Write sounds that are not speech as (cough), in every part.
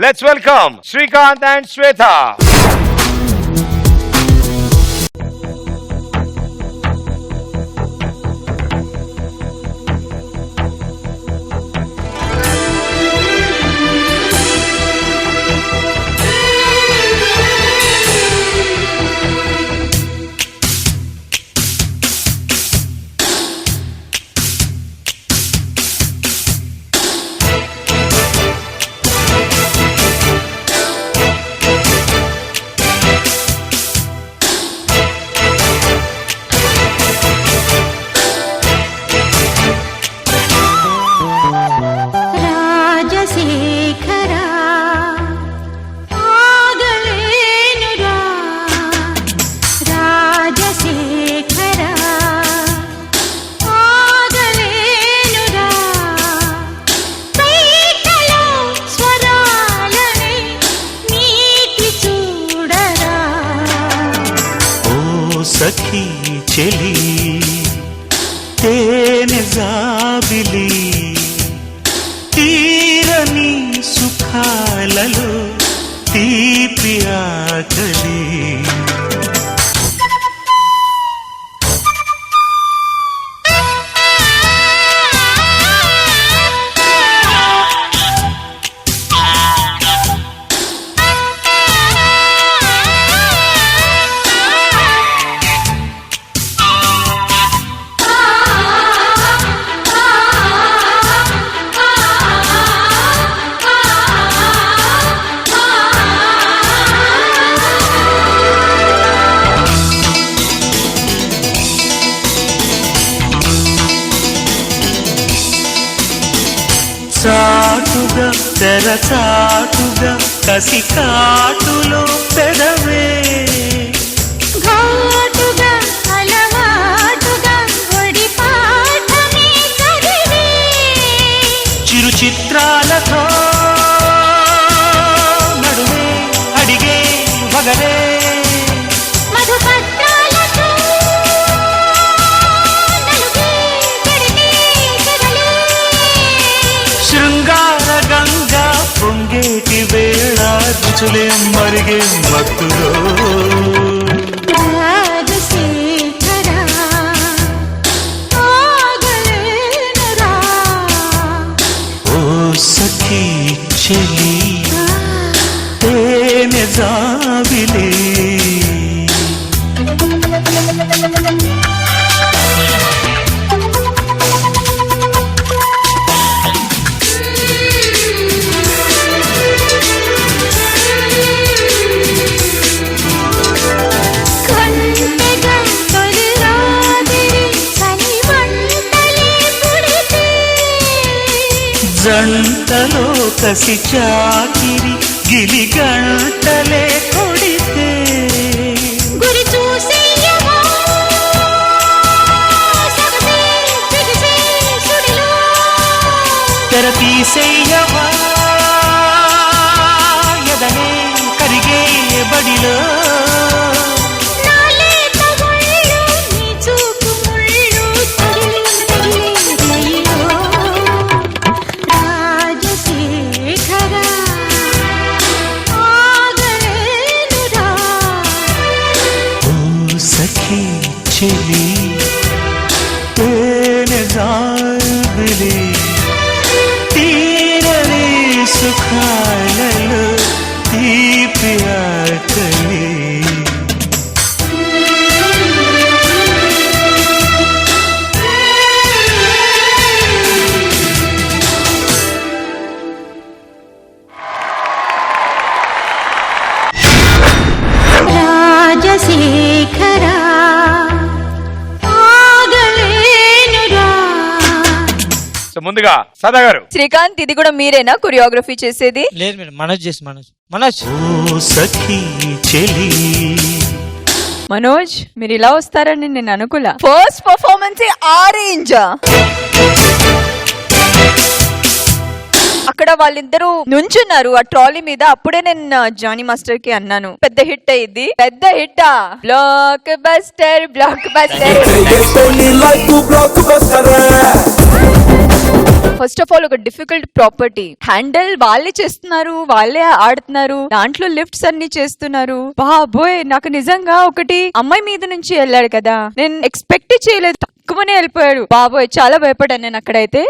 Let's welcome Srikanth and Shweta సుఖాలలో తీపి ఆకలి. చాటుగా తెరచాటుగా కసి కాటులో పెదవే. రుచులే మరిగే మత్తులో ఓ సఖీ చెలి తేనె జాబిలే. జంటలో కసి చాకిరి గిలి గంటలే కొడితే. గురి సుడిలో. తెర తీసేయవా ఎదనే కరిగే బడిలో. ముందుగా సదా గారు. శ్రీకాంత్ ఇది కూడా మీరేనా కొరియోగ్రఫీ చేసేది? లేదు మేడం మనోజ్ చేసి మనోజ్. మనోజ్. ఓ సఖీ చెలి. మనోజ్ మీరు ఇలా వస్తారని నేను అనుకోలే ఫస్ట్ పర్ఫార్మెన్స్ ఆరెంజ్. అక్కడ వాళ్ళిద్దరూ నుంచున్నారు. ఆ ట్రాలీ మీద అప్పుడే నేను జానీ మాస్టర్కి అన్నాను. పెద్ద హిట్ అయ్యింది పెద్ద hit blockbuster blockbuster first of all ఒక డిఫికల్ట్ ప్రాపర్టీ హ్యాండిల్ వాళ్ళే చేస్తున్నారు వాళ్ళే ఆడుతున్నారు దాంట్లో లిఫ్ట్స్ అన్ని చేస్తున్నారు. బాబోయ్ నాకు నిజంగా ఒకటి అమ్మాయి మీద నుంచి వెళ్ళాడు కదా. నేను ఎక్స్పెక్ట్ చేయలేదు తక్కువనే వెళ్ళిపోయాడు. బాబోయ్ చాలా భయపడాను నేను అక్కడైతే.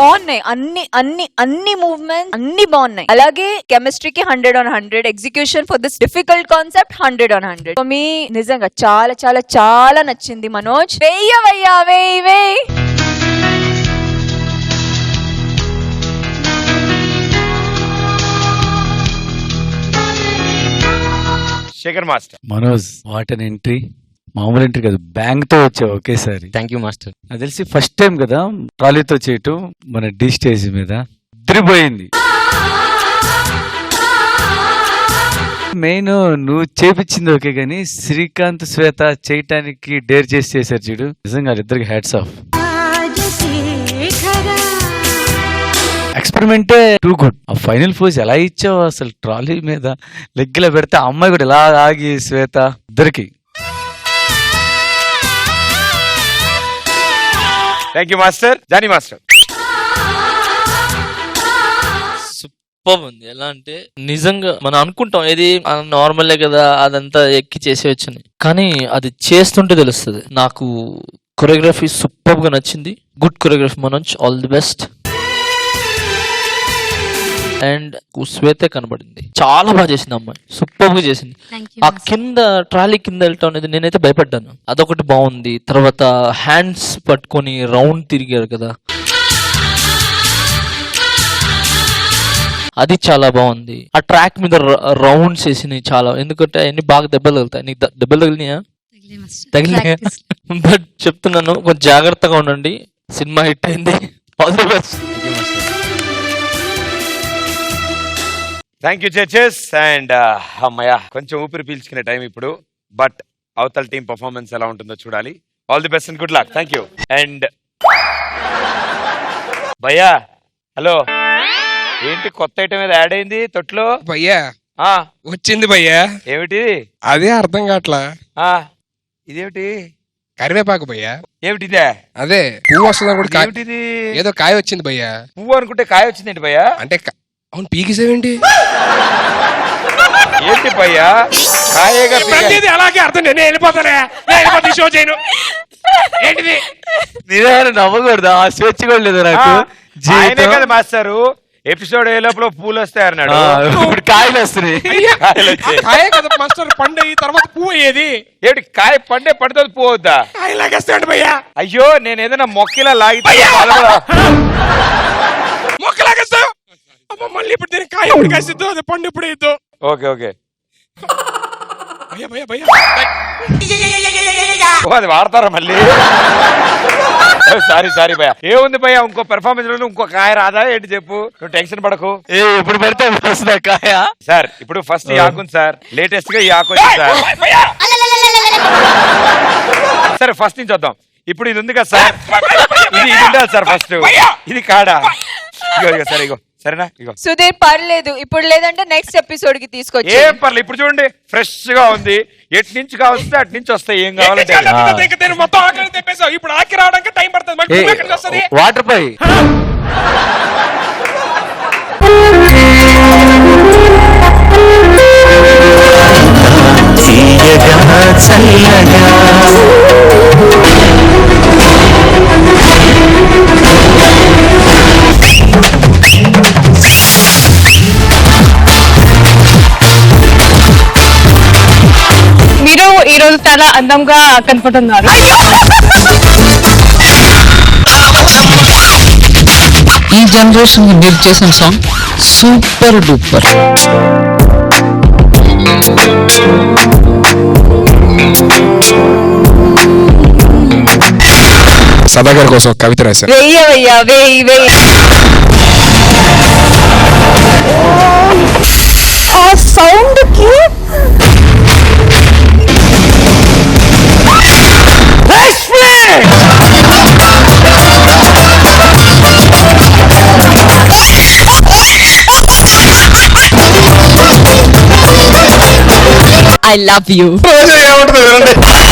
బాగున్నాయి. అన్ని అన్ని అన్ని మూవ్మెంట్ అన్ని బాగున్నాయి. అలాగే కెమిస్ట్రీకి hundred on hundred execution for this difficult concept hundred on hundred మీ నిజంగా చాలా చాలా చాలా నచ్చింది మనోజ్. వెయ్యవయ్యా వెయ్యి వెయ్యి Shekhar master. Manoj what an entry మామూలు ఎంట్రీ కాదు. బ్యాంగ్తో వచ్చావు ఒకేసారి. థ్యాంక్ యూ మాస్టర్ నాకు తెలిసి ఫస్ట్ టైం కదా ట్రాలీతో చేయటం మన డి స్టేజ్ మీద. తిరిగిపోయింది మెయిన్ నువ్వు చేపించింది ఓకే కానీ శ్రీకాంత్ శ్వేత చేయటానికి డేర్ చేసి చేశారు చూడు. నిజంగా ఇద్దరికి హ్యాట్స్ ఆఫ్ ఎక్స్పెరిమెంటే టూ గుడ్ ఆ ఫైనల్ పోజ్ ఎలా ఇచ్చావు అసలు ట్రాలీ మీద? లెగ్గిలో పెడితే అమ్మాయి కూడా ఇలా ఆగి శ్వేత. ఇద్దరికి. Thank you master Johnny master super ఉంది. ఎలా అంటే నిజంగా మనం అనుకుంటాం ఏది నార్మలే కదా అదంతా ఎక్కి చేసేయచ్చని. కానీ అది చేస్తుంటే తెలుస్తుంది. నాకు కొరియోగ్రఫీ సూపర్గా నచ్చింది. Good choreography Manoj all the best and Shweta కనబడింది. చాలా బాగా చేసింది అమ్మాయి. సూపర్గా చేసింది. ఆ కింద ట్రాలీ కింద వెళ్ళటం అనేది నేనైతే భయపడ్డాను. అదొకటి బాగుంది. తర్వాత హ్యాండ్స్ పట్టుకొని రౌండ్ తిరిగారు కదా. అది చాలా బాగుంది. ఆ ట్రాక్ మీద రౌండ్స్ వేసినాయి చాలా. ఎందుకంటే అన్ని బాగా దెబ్బలు తగులుతాయి. నీకు దెబ్బలు తగిలినాయా? తగిలినాయా (laughs) బట్ చెప్తున్నాను కొంచెం జాగ్రత్తగా ఉండండి. సినిమా హిట్ అయింది. All the best thank you churches and అమ్మయ్య కొంచెం ఊపిరి పీల్చుకునే టైం ఇప్పుడు. బట్ అవతల టీం పర్ఫార్మెన్స్ ఎలా ఉంటుందో చూడాలి. All the best and good luck thank you and భయ్యా హలో ఏంటి కొత్త ఐటమ్ మీద యాడ్ అయింది తొట్లో? భయ్యా. ఆ. వచ్చింది భయ్యా. ఏమిటి? అదే అర్థం కావట్లా. ఆ. ఇదేమిటి? కరివేపాకు భయ్యా. ఏమిటిదే? అదే పువ్వు వస్తుందా కూడా కాయ- ఏమిటిది? ఏదో కాయ వచ్చింది భయ్యా. పువ్వు అనుకుంటే కాయ వచ్చిందేంటి భయ్యా? అంటే క- అవును పీకిసేవేంటి? ఏంటి భయ్యా? కాయేగా పీక- ప్రతిదీ అలాగే అర్థం నేను వెళ్ళిపోతానే. నేను వెళ్ళిపోతా, షో చేయను. ఏంటిది? నిజంగా నవ్వకూడదు? ఆ స్వేచ్ఛ కూడా లేదు ఆ, నాకు? ఆయనే జీవితం. కదా మాస్టారు. ఎపిసోడ్ ఏ లోపల పూలు వస్తాయి అన్నాడు. ఆ, ఇప్పుడు కాయలు వస్తున్నాయి. అయ్యా, కాయలు వచ్చాయి. కాయ కదా మాస్టర్ పండు అయ్యి తర్వాత పువ్వు అయ్యేది. ఏమిటి కాయ పండే పడుతుంది కాయ లాగేస్తాడు భయ్యా. అయ్యో నేను ఏదైనా మొక్కిలా లాగితే అమ్మ మళ్ళీ ఇప్పుడు దీనికి కాయ ఎప్పుడు కాసిద్దు? అది పండు ఇప్పుడు వేయద్దు? Okay okay. భయ్యా భయ్యా భయ్యా. ఓ, అది వాడతారా మళ్ళీ? సారీ సారీ భయ ఏముంది భయ ఇంకో పెర్ఫార్మెన్స్లో ఇంకో కాయ రాదా? ఏంటి చెప్పు? నువ్వు టెన్షన్ పడకు. ఏ ఎప్పుడు పడితే అప్పుడు వస్తుందా కాయ. సార్ ఇప్పుడు ఫస్ట్ ఈ ఆకుంది సార్. లేటెస్ట్గా ఈ ఆకు వచ్చింది సార్. సరే ఫస్ట్ నుంచి వద్దాం. ఇప్పుడు ఇది ఉంది కదా సార్? ఇది ఇది ఉండాలి సార్ ఫస్ట్ ఇది కాడా? ఇగో ఇగో సరే ఇగో సరేనా? ఇగో. సుధీర్ పర్లేదు ఇప్పుడు లేదంటే నెక్స్ట్ ఎపిసోడ్కి తీసుకొచ్చి. ఏం పర్లేదు ఇప్పుడు చూడండి ఫ్రెష్గా ఉంది. ఎటు నుంచి కావస్తే అటు నుంచి వస్తాయి ఏం కావాలంటే అది. మొత్తం ఆకలి తెప్పేసావు. ఇప్పుడు ఆకి రావడానికి టైం పడుతుంది. మరి ఎక్కడికి వస్తుంది? వాటర్ పై. తీయగా చల్లగా మీరు ఈ రోజు చాలా అందంగా కనపడుతున్నారు. ఈ జనరేషన్ మీరు చేసిన సాంగ్ సూపర్ డూపర్ సదాగర్ కోసం కవిత రాశారు వెయ్యవయ్యా వెయ్యి వెయ్యి ఆ సౌండ్కి ఐ లవ్ యూ రోజు ఏమంటుంది? వినండి.